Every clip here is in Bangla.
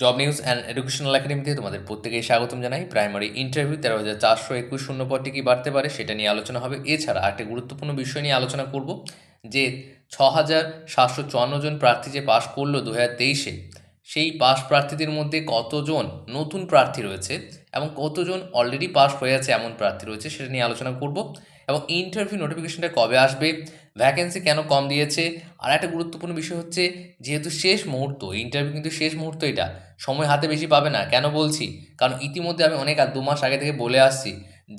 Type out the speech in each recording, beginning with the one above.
জব নিউজ অ্যান্ড এডুকেশনাল একাডেমিতে তোমাদের প্রত্যেকেই স্বাগতম জানাই। প্রাইমারি ইন্টারভিউ তেরো হাজার চারশো একুশ শূন্য পদটি কি বাড়তে পারে সেটা নিয়ে আলোচনা হবে। এছাড়া আরেকটি গুরুত্বপূর্ণ বিষয় নিয়ে আলোচনা করব, যে ছ হাজার সাতশো চুয়ান্ন জন প্রার্থী যে পাশ করল দু হাজার তেইশে সেই পাস প্রার্থীদের মধ্যে কতজন নতুন প্রার্থী রয়েছে এবং কতজন অলরেডি পাস হয়ে আছে এমন প্রার্থী রয়েছে সেটা নিয়ে আলোচনা করব এবং ইন্টারভিউ নোটিফিকেশনটা কবে আসবে ভ্যাকেন্সি কেন কম দিয়েছে, আর একটা গুরুত্বপূর্ণ বিষয় হচ্ছে যেহেতু শেষ মুহূর্ত ইন্টারভিউ কিন্তু শেষ মুহূর্ত এটা, সময় হাতে বেশি পাবে না, কেন বলছি? কারণ ইতিমধ্যে আমি অনেক দু মাস আগে থেকে বলে আসছি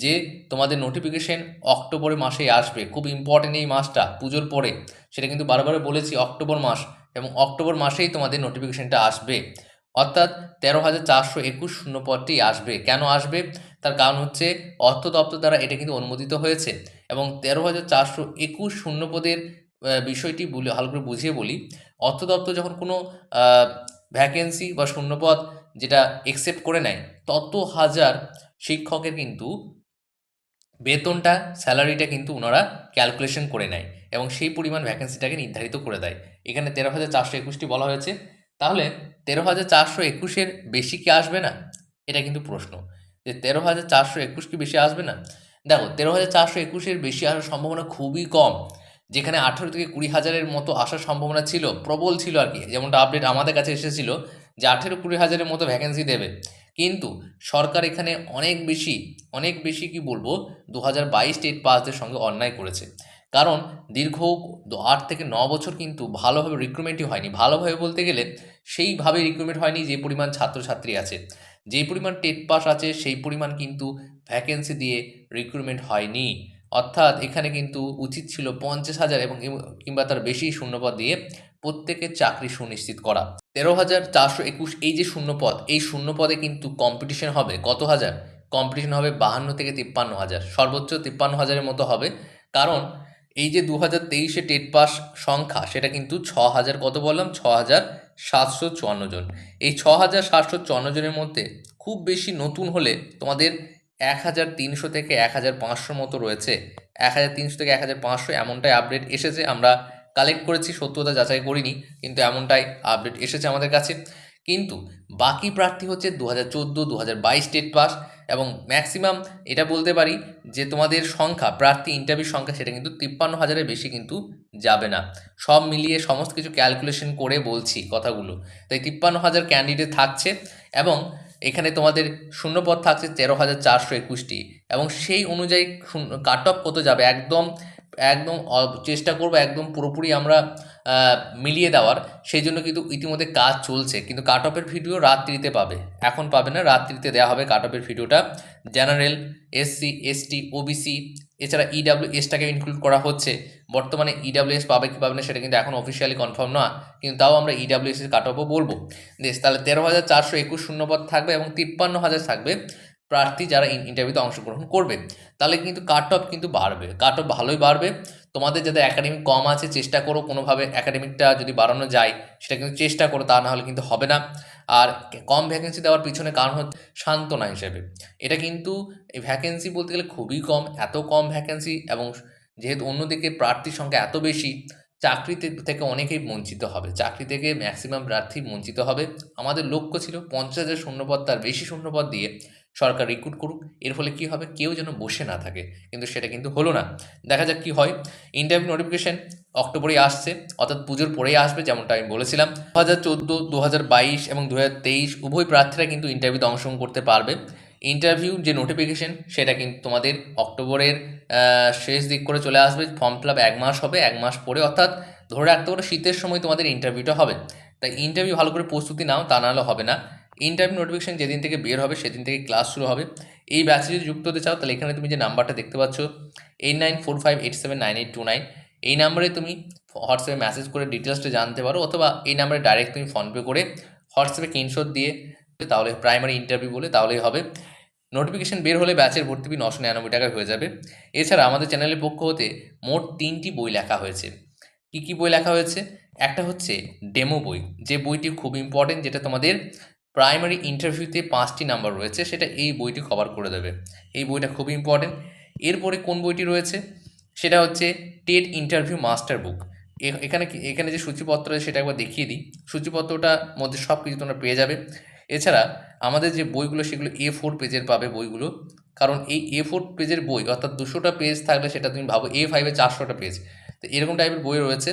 যে তোমাদের নোটিফিকেশন অক্টোবর মাসেই আসবে, খুব ইম্পর্টেন্ট এই মাসটা, পুজোর পরে, সেটা কিন্তু বারবার বলেছি অক্টোবর মাস এবং অক্টোবর মাসেই তোমাদের নোটিফিকেশনটা আসবে। অর্থাৎ তেরো হাজার চারশো একুশ শূন্য পদটি আসবে। কেন আসবে? তার কারণ হচ্ছে অর্থ দপ্তর দ্বারা এটা কিন্তু অনুমোদিত হয়েছে এবং তেরো হাজার চারশো একুশ শূন্য পদের বিষয়টি বলে, ভালো করে বুঝিয়ে বলি। অর্থ দপ্তর যখন কোনো ভ্যাকেন্সি বা শূন্যপদ যেটা একসেপ্ট করে নেয়, তত হাজার শিক্ষকের কিন্তু বেতনটা, স্যালারিটা কিন্তু ওনারা ক্যালকুলেশন করে নেয় এবং সেই পরিমাণ ভ্যাকেন্সিটাকে নির্ধারিত করে দেয়। এখানে তেরো হাজার চারশো একুশটি বলা হয়েছে। তাহলে তেরো হাজার চারশো একুশের বেশি কি আসবে না? এটা কিন্তু প্রশ্ন। যে তেরো হাজার চারশো একুশ কি বেশি আসবে না? দেখো, তেরো হাজার চারশো একুশের বেশি আসার সম্ভাবনা খুবই কম। যেখানে আঠেরো থেকে কুড়ি হাজারের মতো আসার সম্ভাবনা ছিল, প্রবল ছিল আর কি। যেমনটা আপডেট আমাদের কাছে এসেছিল যে আঠেরো কুড়ি হাজারের মতো ভ্যাকেন্সি দেবে। কিন্তু সরকার এখানে অনেক বেশি অনেক বেশি কি বলব দু হাজার বাইশ স্টেট পাসদের সঙ্গে অন্যায় করেছে। কারণ দীর্ঘ আট থেকে ন বছর কিন্তু ভালোভাবে রিক্রুটমেন্টই হয়নি। ভালোভাবে বলতে গেলে সেইভাবে রিক্রুটমেন্ট হয়নি যে পরিমাণ ছাত্রছাত্রী আছে। যেই পরিমাণ টেট পাস আছে সেই পরিমাণ কিন্তু ভ্যাকেন্সি দিয়ে রিক্রুটমেন্ট হয়নি। অর্থাৎ এখানে কিন্তু উচিত ছিল পঞ্চাশ হাজার এবং- কিংবা তার বেশি শূন্যপদ দিয়ে প্রত্যেকের চাকরি সুনিশ্চিত করা। তেরো হাজার চারশো একুশ এই যে শূন্যপদ এই শূন্যপদে কিন্তু কম্পিটিশন হবে কত হাজার? কম্পিটিশন হবে বাহান্ন থেকে তিপ্পান্ন হাজার, সর্বোচ্চ তিপ্পান্ন হাজারের মতো হবে। কারণ এই যে দু হাজার তেইশে টেট পাস সংখ্যা, সেটা কিন্তু ছ হাজার কত বললাম? ছ হাজার সাতশো চুয়ান্ন জন। এই ছ হাজার সাতশো চুয়ান্ন জনের মধ্যে খুব বেশি নতুন হলে তোমাদের এক হাজার তিনশো থেকে এক হাজার পাঁচশোর মতো রয়েছে। এক হাজার তিনশো থেকে এক হাজার পাঁচশো এমনটাই আপডেট এসেছে। আমরা কালেক্ট করেছি, সত্যতা যাচাই করিনি, কিন্তু এমনটাই আপডেট এসেছে আমাদের কাছে। কিন্তু বাকি প্রার্থী হচ্ছে দু হাজার চোদ্দ দু হাজার বাইশ স্টেট পাস এবং ম্যাক্সিমাম এটা বলতে পারি যে তোমাদের সংখ্যা, প্রার্থী ইন্টারভিউ সংখ্যা সেটা কিন্তু তিপ্পান্ন হাজারের বেশি কিন্তু যাবে না। সব মিলিয়ে সমস্ত কিছু ক্যালকুলেশন করে বলছি কথাগুলো। তাই তিপ্পান্ন হাজার ক্যান্ডিডেট থাকছে এবং এখানে তোমাদের শূন্যপদ থাকছে তেরো হাজার চারশো একুশটি এবং সেই অনুযায়ী কাট অফ কত যাবে? একদম একদম চেষ্টা করব একদম পুরোপুরি আমরা মিলিয়ে দেওয়ার। সেই জন্য কিন্তু ইতিমধ্যে কাজ চলছে। কিন্তু কাট অফের ভিডিও রাত্রিতে পাবে। এখন পাবে না, রাত্রিতে দেওয়া হবে কাট অফের ভিডিওটা জেনারেল এসসি এসটি ওবিসি এছাড়া ইডাব্লিউ এসটাকে ইনক্লুড করা হচ্ছে। বর্তমানে ইডাব্লিউএস পাবে কি পাবে না সেটা কিন্তু এখন অফিসিয়ালি কনফার্ম না। কিন্তু তাও আমরা ইডাব্লিউএস এর কাট অফও বলব। বেশ, তাহলে তেরো হাজার চারশো একুশ শূন্যপদ থাকবে এবং তিপ্পান্ন হাজার থাকবে। প্রার্থী যারা ইন্টারভিউতে অংশগ্রহণ করবে, তাহলে কিন্তু কাট অফ কিন্তু বাড়বে। কাট অফ ভালোই বাড়বে। তোমাদের যাদের একাডেমিক কম আছে, চেষ্টা করো কোনোভাবে একাডেমিকটা যদি বাড়ানো যায়, সেটা কিন্তু চেষ্টা করো, তা না হলে কিন্তু হবে না। আর কম ভ্যাকেন্সি দেওয়ার পিছনে কারণ হচ্ছে সান্ত্বনা হিসেবে। এটা কিন্তু এই ভ্যাকেন্সি বলতে গেলে খুবই কম, এত কম ভ্যাকেন্সি এবং যেহেতু অন্যদিকে প্রার্থীর সংখ্যা এত বেশি, চাকরিতে থেকে অনেকেই বঞ্চিত হবে। চাকরি থেকে ম্যাক্সিমাম প্রার্থী বঞ্চিত হবে। আমাদের লক্ষ্য ছিল পঞ্চাশ হাজার শূন্যপদ তার বেশি শূন্যপদ দিয়ে সরকার রিক্রুট করুক, এর ফলে কী হবে? কেউ যেন বসে না থাকে। কিন্তু সেটা কিন্তু হলো না। দেখা যাক কী হয়। ইন্টারভিউ নোটিফিকেশন অক্টোবরেই আসছে, অর্থাৎ পুজোর পরেই আসবে, যেমনটা আমি বলেছিলাম। দু হাজার চোদ্দ দু হাজার বাইশ এবং দু হাজার তেইশ উভয় প্রার্থীরা কিন্তু ইন্টারভিউতে অংশগ্রহণ করতে পারবে। ইন্টারভিউ যে নোটিফিকেশন সেটা কিন্তু তোমাদের অক্টোবরের শেষ দিক করে চলে আসবে। ফর্ম ফিল এক মাস হবে, এক মাস পরে। অর্থাৎ ধরে রাখতে পারো, শীতের সময় তোমাদের ইন্টারভিউটা হবে। তাই ইন্টারভিউ ভালো করে প্রস্তুতি নাও, তা নাহলে হবে না। ইন্টারভিউ নোটিফিকেশন যেদিন থেকে বের হবে, সেদিন থেকে ক্লাস শুরু হবে। এই ব্যাচে যদি যুক্ত হতে চাও, তাহলে এখানে তুমি যে নাম্বারটা দেখতে পাচ্ছ eight nine four five eight seven nine eight two nine এই নাম্বারে তুমি হোয়াটসঅ্যাপে মেসেজ করে ডিটেলসটা জানতে পারো, অথবা এই নাম্বারে ডাইরেক্ট তুমি ফোনপে করে হোয়াটসঅ্যাপে স্ক্রিনশট দিয়ে তাহলে প্রাইমারি ইন্টারভিউ বলে তাহলেই হবে। নোটিফিকেশান বের হলে ব্যাচের ভর্তি ফি নশো নিরানব্বই টাকায় হয়ে যাবে। এছাড়া আমাদের চ্যানেলের পক্ষ হতে মোট তিনটি বই লেখা হয়েছে। কী কী বই লেখা হয়েছে? একটা হচ্ছে ডেমো বই, যে বইটি খুব ইম্পর্টেন্ট যেটা তোমাদের প্রাইমারি ইন্টারভিউতে পাঁচটি নাম্বার রয়েছে, সেটা এই বইটি কভার করে দেবে। এই বইটা খুব ইম্পর্টেন্ট এরপরে কোন বইটি রয়েছে? সেটা হচ্ছে টেট ইন্টারভিউ মাস্টার বুক এখানে এখানে যে সূচিপত্র আছে সেটা একবার দেখিয়ে দিই। সূচিপত্রটার মধ্যে সব কিছু তোমরা পেয়ে যাবে। এছাড়া আমাদের যে বইগুলো, সেগুলো এ ফোর পেজের পাবে বইগুলো। কারণ এই এ ফোর পেজের বই, অর্থাৎ দুশোটা পেজ থাকলে সেটা তুমি ভাবো এ ফাইভে চারশোটা পেজ। তো এরকম টাইপের বই রয়েছে।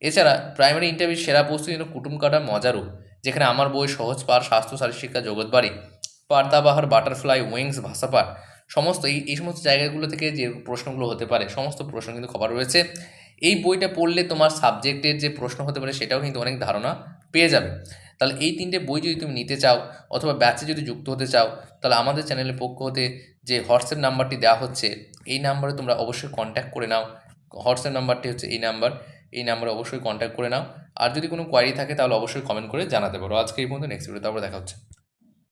এছাড়া প্রাইমারি ইন্টারভিউ সেরা প্রস্তুতি জন্য কুটুম কাটা মজারও যেখানে আমার বই সহজ পার স্বাস্থ্য শারীর শিক্ষা জগৎবাড়ি পার্দাবাহার, বাটারফ্লাই, উইংস ভাষাপাঠ সমস্ত এই এই সমস্ত জায়গাগুলো থেকে যে প্রশ্নগুলো হতে পারে, সমস্ত প্রশ্ন কিন্তু খবর রয়েছে। এই বইটা পড়লে তোমার সাবজেক্টের যে প্রশ্ন হতে পারে সেটাও কিন্তু অনেক ধারণা পেয়ে যাবে। তাহলে এই তিনটে বই যদি তুমি নিতে চাও অথবা ব্যাচে যদি যুক্ত হতে চাও, তাহলে আমাদের চ্যানেলের পক্ষ হতে যে হোয়াটসঅ্যাপ নাম্বারটি দেওয়া হচ্ছে, এই নাম্বারে তোমরা অবশ্যই কন্ট্যাক্ট করে নাও। হোয়াটসঅ্যাপ নাম্বারটি হচ্ছে এই নাম্বার। এই নাম্বারে অবশ্যই কন্ট্যাক্ট করে নাও। আর যদি কোনো কোয়ারি থাকে, তাহলে অবশ্যই কমেন্ট করে জানাতে পারো। আজকে এই পর্যন্ত নেক্সট ভিডিও তারপরে দেখা হচ্ছে।